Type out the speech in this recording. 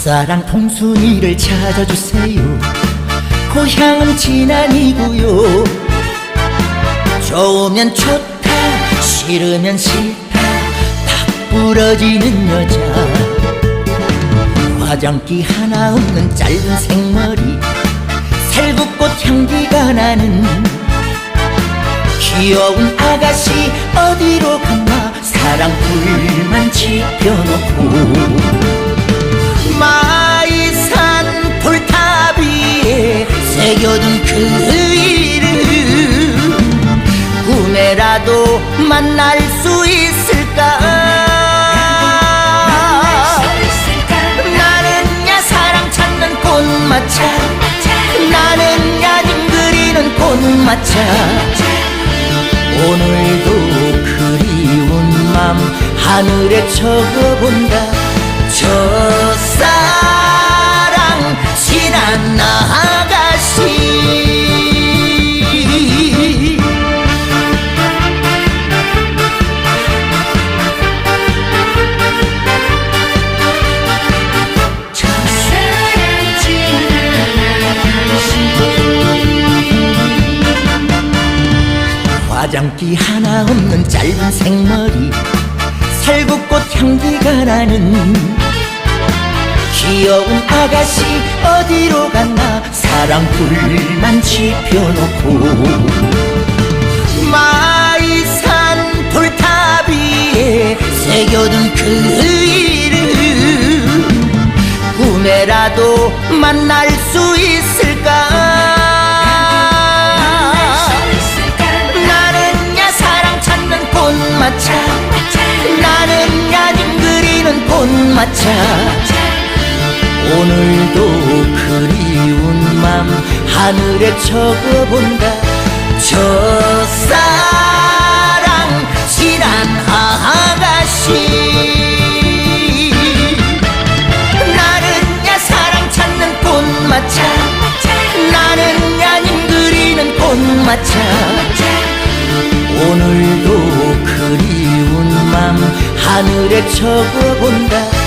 첫사랑 통순이를 찾아주세요. 고향은 진안이고요. 좋으면 좋다 싫으면 싫다. 다 부러지는 여자. 화장기 하나 없는 짧은 생머리. 살구꽃 향기가 나는 귀여운 아가씨. 어디로 갔나 사랑 불만 지펴놓고 꿈에라도 만날 수 있을까? 나는 야 사랑 찾는 꽃마차. 나는야 님 그리는 꽃마차. 오늘도 그리운 맘 하늘에 적어본다. 첫 화장기 하나 없는 짧은 생머리 살구꽃 향기가 나는 귀여운 아가씨 어디로 갔나? 사랑 불만 지펴놓고 마이산 돌탑 위에 새겨둔 그 이름 꿈에라도 만날 수 있을 그리는 꽃마차. 오늘도 그리운 맘 하늘에 적어본다. 첫사랑 지난 아가씨. 나는 야 사랑 찾는 꽃마차. 나는 야 님 그리는 꽃마차 하늘에 첫사랑